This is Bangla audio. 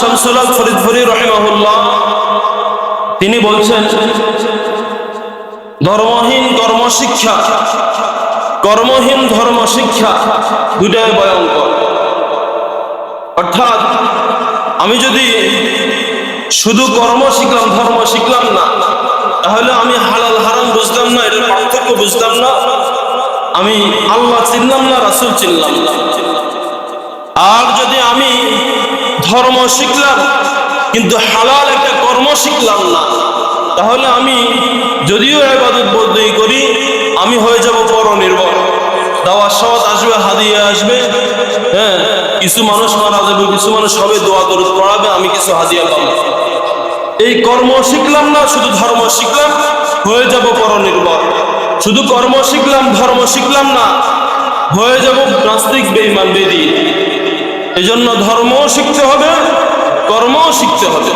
শামসুল হক ফরিদপুরি রহিমাহুল্লাহ, তিনি বলছেন, ধর্মহীন কর্মশিক্ষা, কর্মহীন ধর্ম শিক্ষা দুটাই ভয়ঙ্কর। অর্থাৎ আমি যদি শুধু কর্ম শিখলাম, ধর্ম শিখলাম না, তাহলে আমি হালাল, হারাম বুঝলাম না এটার পার্থক্য বুঝলাম না। আমি আল্লাহ চিনলাম না, রাসুল চিনলাম না। ধর্ম শিখলাম, কিন্তু হালাল একটা কর্ম শিখলাম না। তাহলে আমি যদিও এবাদত বদলি করি, আমি হয়ে যাব পর পরনির্ভর দাওয়ার সৎ আসবে, হাদিয়ে আসবে। হ্যাঁ কিছু মানুষ মারা যাবে, কিছু মানুষ হবে, দোয়া দরুদ পড়াবে, আমি কিছু হাদিয়া পাবো। এই কর্ম শিখলাম না, শুধু ধর্ম শিখলাম, হয়ে যাব পরনির্ভর শুধু কর্ম শিখলাম, ধর্ম শিখলাম না, হয়ে যাব নাস্তিক বেইমান এই জন্য ধর্মও শিখতে হবে কর্মও শিখতে হবে।